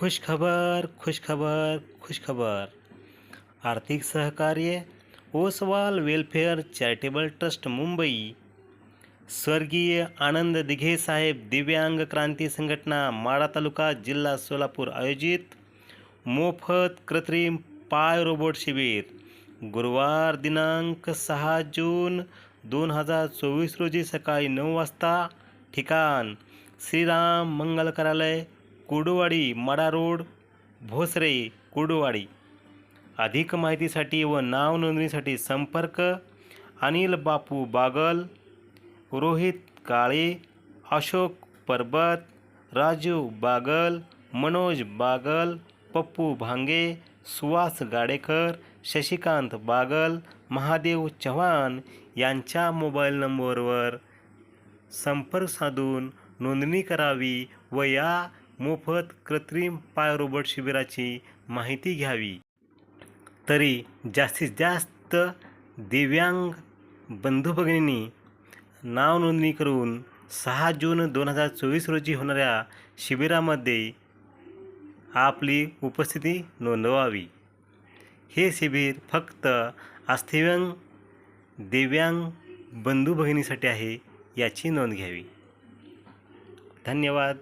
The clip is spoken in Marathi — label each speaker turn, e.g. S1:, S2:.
S1: खुशखबर खुशखबर खुशखबर। आर्थिक सहकार्य Oswal welfare charitable trust Mumbai. स्वर्गीय आनंद दिघे साहेब दिव्यांग क्रांती संघटना माडा तालुका जिल्हा सोलापूर आयोजित मोफत कृत्रिम पाय रोबोट शिबिर। गुरुवार दिनांक सहा जून दोन हजार चोवीस रोजी सकाळी नऊ वाजता ठिकाण श्रीराम मंगल कार्यालय कुर्डुवाडी मडा रोड भोसरे कुर्डुवाडी अधिक माहितीसाठी व नाव नोंदणीसाठी संपर्क अनिल बापू बागल रोहित काळे अशोक परबत राजू बागल मनोज बागल पप्पू भांगे सुहास गाडेकर शशिकांत बागल महादेव चव्हाण यांच्या मोबाईल नंबरवर संपर्क साधून नोंदणी करावी व या मोफत कृत्रिम पाय रोबोट शिबिराची माहिती घ्यावी. तरी जास्तीत जास्त दिव्यांग बंधू भगिनींनी नाव नोंदणी करून सहा जून दोन हजार चोवीस रोजी होणाऱ्या शिबिरामध्ये आपली उपस्थिती नोंदवावी. हे शिबिर फक्त अस्थिव्यांग दिव्यांग बंधू भगिनीसाठी आहे याची नोंद घ्यावी. धन्यवाद.